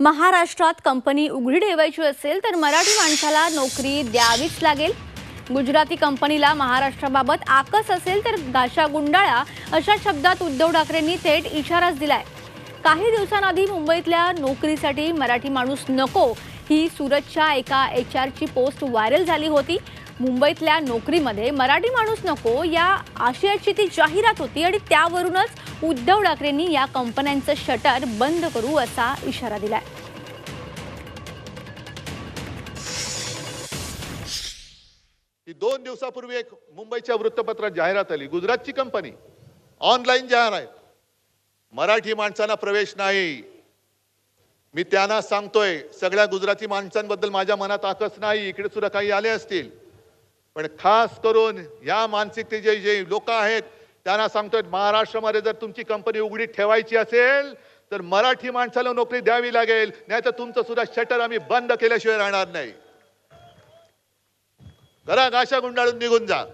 महाराष्ट्रात कंपनी उघडी ठेवायची असेल तर मराठी माणसाला नोकरी द्यावीच लागेल. गुजराती कंपनीला महाराष्ट्राबाबत आकस असेल तर गाशा गुंडाळा अशा शब्दात उद्धव ठाकरेंनी थेट इशाराच दिलाय. काही दिवसांआधी मुंबईतल्या नोकरीसाठी मराठी माणूस नको ही सुरतच्या एका एच आरची पोस्ट व्हायरल झाली होती. मुंबईतल्या नोकरीमध्ये मराठी माणूस नको या आशयाची ती जाहिरात होती आणि त्यावरूनच उद्धव ठाकरेंनी या कंपन्यांचं शटर बंद करू असा इशारा दिलाय. ही दोन दिवसापूर्वी एक मुंबईच्या वृत्तपत्रात जाहिरात आली गुजरातची कंपनी ऑनलाईन जाहिरात मराठी माणसांना प्रवेश नाही. मी त्यांना सांगतोय सगळ्या गुजराती माणसांबद्दल माझ्या मनात आकस नाही इकडे सुद्धा काही आले असतील. पण खास करून या मानसिकतेचे जे लोक आहेत त्यांना सांगतोय महाराष्ट्रामध्ये जर तुमची कंपनी उघडी ठेवायची असेल तर मराठी माणसाला नोकरी द्यावी लागेल. नाही तर तुमचं सुद्धा शटर आम्ही बंद केल्याशिवाय राहणार नाही. करा गाशा गुंडाळून निघून जा.